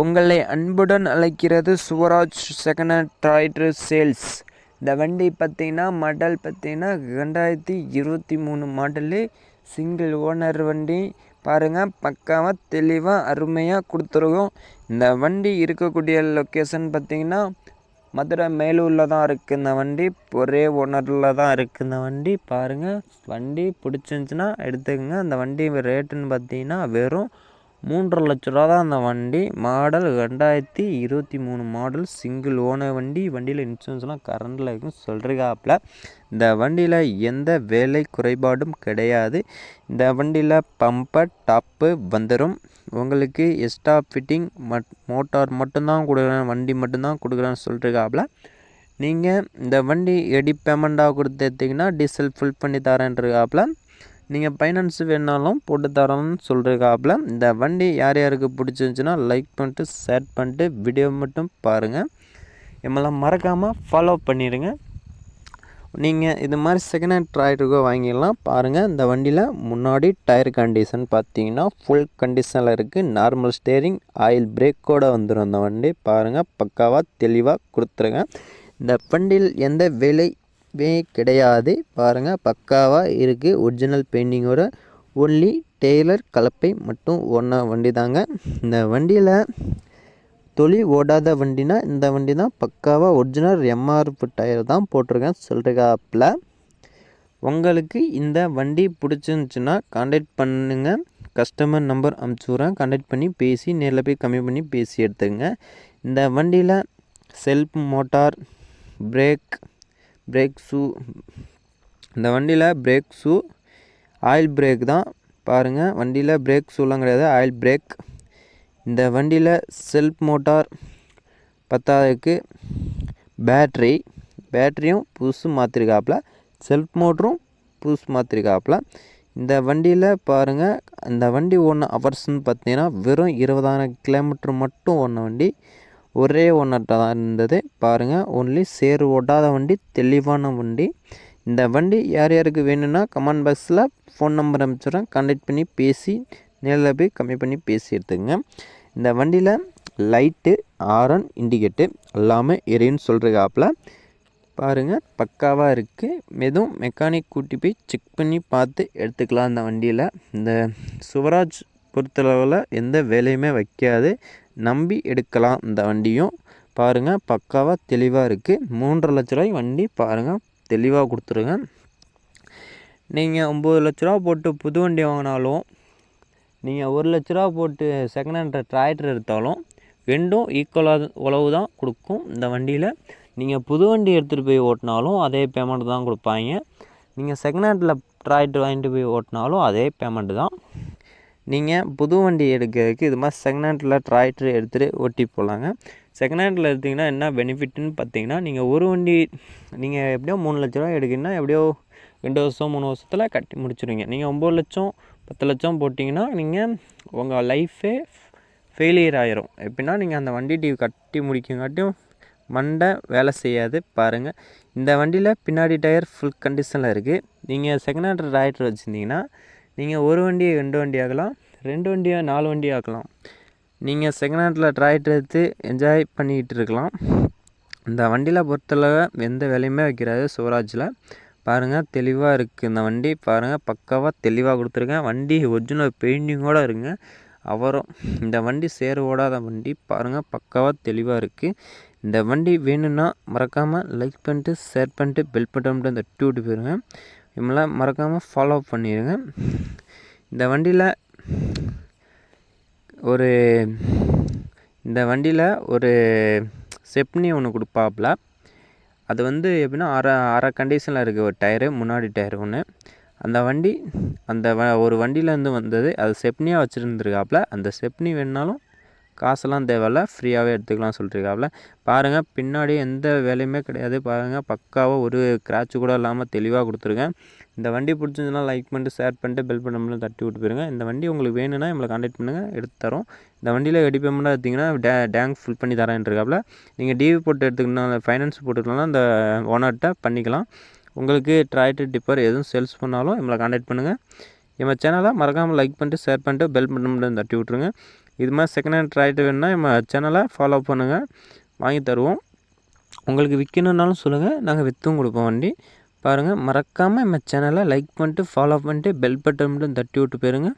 உங்களை அன்புடன் அழைக்கிறது Swaraj second hand tractor sales. இந்த வண்டி பார்த்தீங்கன்னா மாடல் பார்த்தீங்கன்னா ரெண்டாயிரத்தி இருபத்தி மூணு மாடலு சிங்கிள் ஓனர் வண்டி. பாருங்கள் பக்காவாக தெளிவாக அருமையாக கொடுத்துருக்கோம். இந்த வண்டி இருக்கக்கூடிய லொக்கேஷன் பார்த்தீங்கன்னா மதுரை மேலூரில் தான் இருக்குது இந்த வண்டி. ஒரே ஓனரில் தான் இருக்குது இந்த வண்டி. பாருங்கள் வண்டி பிடிச்சிருந்துச்சின்னா எடுத்துக்கோங்க. அந்த வண்டி ரேட்டுன்னு பார்த்தீங்கன்னா வெறும் மூன்றரை லட்ச ரூபா தான் அந்த வண்டி. மாடல் ரெண்டாயிரத்தி இருபத்தி மூணு மாடல். சிங்கிள் ஓனர் வண்டி. வண்டியில் இன்சூரன்ஸ்லாம் கரண்டில் இருக்கும் சொல்கிறாப்புல இந்த வண்டியில் எந்த வேலை குறைபாடும் கிடையாது. இந்த வண்டியில் பம்பர் டாப்பு வந்துடும் உங்களுக்கு எக்ஸ்ட்ரா ஃபிட்டிங் மட் மோட்டார் மட்டும்தான் கொடுக்குறேன் வண்டி மட்டும்தான் கொடுக்குறேன்னு சொல்லிருக்காப்புல நீங்கள் இந்த வண்டி எடி பேமெண்ட்டாக கொடுத்து எடுத்திங்கன்னா டீசல் ஃபில் பண்ணி தரேன்ருக்காப்புல நீங்கள் ஃபைனான்ஸ் வேணாலும் போட்டு தரோம்னு சொல்லிருக்காப்புல இந்த வண்டி யார் யாருக்கு பிடிச்சிருந்துச்சின்னா லைக் பண்ணிட்டு ஷேர் பண்ணிட்டு வீடியோ மட்டும் பாருங்கள் எம்மெல்லாம் மறக்காமல் ஃபாலோ பண்ணிடுங்க. நீங்கள் இது மாதிரி செகண்ட் ஹேண்ட் ட்ராய்டுக்கோ வாங்கிடலாம். பாருங்கள் இந்த வண்டியில் முன்னாடி டயர் கண்டிஷன் பார்த்தீங்கன்னா ஃபுல் கண்டிஷனில் இருக்குது நார்மல் ஸ்டேரிங் ஆயில் பிரேக்கோடு வந்துடும் அந்த வண்டி. பாருங்கள் பக்காவாக தெளிவாக கொடுத்துருங்க. இந்த வண்டியில் எந்த விலை கிடையாது. பாருங்கள் பக்காவாக இருக்குது ஒரிஜினல் பெயிண்டிங்கோட ஒன்லி டெய்லர் கலப்பை மட்டும் ஒன்றா வண்டி தாங்க. இந்த வண்டியில் தொழில் ஓடாத வண்டினா இந்த வண்டி தான் பக்காவாக ஒரிஜினல் எம்ஆர்எஃப் டயர் தான் போட்டிருக்கேன் சொல்கிறாப்பில் உங்களுக்கு இந்த வண்டி பிடிச்சிருந்துச்சின்னா கான்டாக்ட் பண்ணுங்கள் கஸ்டமர் நம்பர் அமுச்சுட்றேன் கான்டாக்ட் பண்ணி பேசி நேரில் போய் கம்மி பண்ணி பேசி எடுத்துங்க இந்த வண்டியில் self motor brake brake shoe இந்த வண்டியில் பிரேக் ஷூ ஆயில் பிரேக் தான். பாருங்கள் வண்டியில் பிரேக் ஷூலாம் கிடையாது ஆயில் பிரேக் இந்த வண்டியில் செல்ஃப் மோட்டார் பத்தாவதுக்கு பேட்ரி பேட்ரியும் புதுசு மாற்றிருக்காப்புல செல்ஃப் மோட்டரும் புதுசு மாற்றிருக்காப்புல இந்த வண்டியில் பாருங்கள் இந்த வண்டி ஓடின அவர்ஸ்ன்னு பார்த்தீங்கன்னா வெறும் இருபதாயிரம் கிலோமீட்டர் மட்டும் ஓடின வண்டி. ஒரே ஒன்றட்ட தான் இருந்தது. பாருங்கள் ஒன்லி சேர் ஓட்டாத வண்டி தெளிவான வண்டி. இந்த வண்டி யார் யாருக்கு வேணும்னா கமெண்ட் பாக்ஸில் ஃபோன் நம்பர் அனுப்பிச்சிடுறேன் கான்டாக்ட் பண்ணி பேசி நேரில் போய் கம்மி பண்ணி பேசி எடுத்துங்க இந்த வண்டியில் லைட்டு ஆரன் இண்டிகேட்டு எல்லாமே எரியுன்னு சொல்கிறாப்புல பாருங்கள் பக்காவாக இருக்குது மெதுவும் மெக்கானிக் கூட்டி போய் செக் பண்ணி பார்த்து எடுத்துக்கலாம் இந்த வண்டியில். இந்த சுவராஜ் பொறுத்தளவில் எந்த வேலையுமே வைக்காது. நம்பி எடுக்கலாம் இந்த வண்டியும். பாருங்கள் பக்காவாக தெளிவாக இருக்குது மூன்றரை லட்ச ரூபாய் வண்டி பாருங்கள் தெளிவாக கொடுத்துருங்க. நீங்கள் ஒம்பது லட்ச ரூபா போட்டு புது வண்டி வாங்கினாலும் நீங்கள் ஒரு லட்ச ரூபா போட்டு செகண்ட் ஹேண்ட் டிராக்டர் எடுத்தாலும் ரெண்டும் ஈக்குவலாக உழவு தான் கொடுக்கும் இந்த வண்டியில். நீங்கள் புது வண்டி எடுத்துகிட்டு போய் ஓட்டினாலும் அதே பேமெண்ட் தான் கொடுப்பாங்க. நீங்கள் செகண்ட் ஹேண்டில் டிராக்டர் வாங்கிட்டு போய் ஓட்டினாலும் அதே பேமெண்ட்டு தான். நீங்கள் புது வண்டி எடுக்கிறதுக்கு இது மாதிரி செகண்ட் ஹேண்டில் டிராக்டர் எடுத்துகிட்டு ஓட்டி போகலாங்க செகண்ட் ஹேண்டில் எடுத்திங்கன்னா என்ன பெனிஃபிட்னு பார்த்தீங்கன்னா நீங்கள் ஒரு வண்டி நீங்கள் எப்படியோ மூணு லட்ச ரூபா எடுக்கிங்கன்னா எப்படியோ ரெண்டு வருஷம் மூணு வருஷத்தில் கட்டி முடிச்சுருவீங்க. நீங்கள் ஒம்பது லட்சம் பத்து லட்சம் போட்டிங்கன்னா நீங்கள் உங்கள் லைஃபே ஃபெயிலியர் ஆயிரும். எப்படின்னா நீங்கள் அந்த வண்டி டிவி கட்டி முடிக்கங்காட்டியும் மண்டை வேலை செய்யாது பாருங்கள் இந்த வண்டியில் பின்னாடி டயர் ஃபுல் கண்டிஷனில் இருக்குது நீங்கள் செகண்ட் ஹேண்ட் டிராக்டர் வச்சுருந்தீங்கன்னா நீங்கள் ஒரு வண்டியை ரெண்டு வண்டி ஆக்கலாம். ரெண்டு வண்டியை நாலு வண்டி ஆக்கலாம். நீங்கள் செகண்ட் ஹேண்டில் டிராக்டர் எடுத்து என்ஜாய் பண்ணிக்கிட்டு இருக்கலாம். இந்த வண்டியில் பொறுத்தளவு எந்த வேலையுமே வைக்கிறாரு சுவராஜில். பாருங்கள் தெளிவாக இருக்குது இந்த வண்டி. பாருங்கள் பக்காவாக தெளிவாக கொடுத்துருக்கேன். வண்டி ஒரிஜினல் பெயிண்டிங்கோடு இருங்க. அவரும் இந்த வண்டி சேர் ஓடாத வண்டி. பாருங்கள் பக்காவாக தெளிவாக இருக்குது இந்த வண்டி வேணும்னா மறக்காமல் லைக் பண்ணிட்டு ஷேர் பண்ணிட்டு பெல் பட்டன் இந்த டூட்டு போயிருங்க இவங்களாம் மறக்காமல் ஃபாலோ பண்ணிடுங்க இந்த வண்டியில் ஒரு இந்த வண்டியில் ஒரு செப்னி ஒன்று கொடுப்பாப்புல அது வந்து எப்படின்னா அரை அரை கண்டிஷனில் இருக்குது ஒரு டயரு முன்னாடி டயர் ஒன்று அந்த வண்டி அந்த வ ஒரு வண்டியிலேருந்து வந்தது அது செப்னியாக வச்சுருந்துருக்காப்புல அந்த செப்னி வேணுனாலும் காசெல்லாம் தேவையில்ல ஃப்ரீயாகவே எடுத்துக்கலாம் சொல்லிட்டுருக்காப்புல பாருங்கள் பின்னாடி எந்த வேலையுமே கிடையாது. பாருங்கள் பக்காவாக ஒரு கிராச்சு கூட இல்லாமல் தெளிவாக கொடுத்துருக்கேன். இந்த வண்டி பிடிச்சிருந்துச்சுன்னா லைக் பண்ணிட்டு ஷேர் பண்ணிட்டு பெல் பண்ணமெல்லாம் தட்டி விட்டு போயிருங்க. இந்த வண்டி உங்களுக்கு வேணும்னா நம்மளை காண்டாக்ட் பண்ணுங்கள் எடுத்து தரோம். இந்த வண்டியில் எடி பேமெண்ட்டாக எடுத்திங்கன்னா டே டேங்க் ஃபுல் பண்ணி தரேன்ருக்காப்புல நீங்கள் டிவி போட்டு எடுத்துக்கணும் ஃபைனான்ஸ் போட்டுக்கலாம் அந்த ஓனர்கிட்ட பண்ணிக்கலாம். உங்களுக்கு டிராக்டர் டிப்பர் எதுவும் சேல்ஸ் பண்ணாலும் நம்மளை காண்டாக்ட் பண்ணுங்கள் நம்ம சேனலை மறக்காமல் லைக் பண்ணிட்டு ஷேர் பண்ணிட்டு பெல் பட்டன் தட்டி விட்ருங்க இது மாதிரி செகண்ட் ஹேண்ட் ட்ராக்டர் வேணுன்னா நம்ம சேனலை ஃபாலோ பண்ணுங்கள் வாங்கி தருவோம். உங்களுக்கு விற்கணுன்னாலும் சொல்லுங்கள் நாங்கள் விற்றும் கொடுப்போம் வண்டி. பாருங்கள் மறக்காமல் நம்ம சேனலை லைக் பண்ணிட்டு ஃபாலோ பண்ணிட்டு பெல் பட்டன் மட்டும் தட்டி விட்டு போயிருங்க.